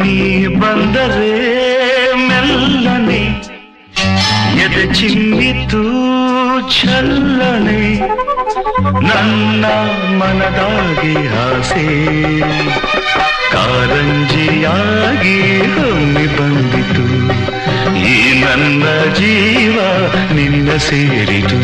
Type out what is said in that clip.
ನೀ ಬಂದರೆ ಮೆಲ್ಲನೆ ಎದೆ ಚಿಮ್ಮಿತು ಜಲ್ಲನೆ ನನ್ನ ಮನದಾಗಿ ಆಸೆ ಕಾರಂಜಿಯಾಗಿ ಹೊಮ್ಮಿ ಬಂದಿತು. ಈ ನನ್ನ ಜೀವ ನಿನ್ನ ಸೇರಿತು.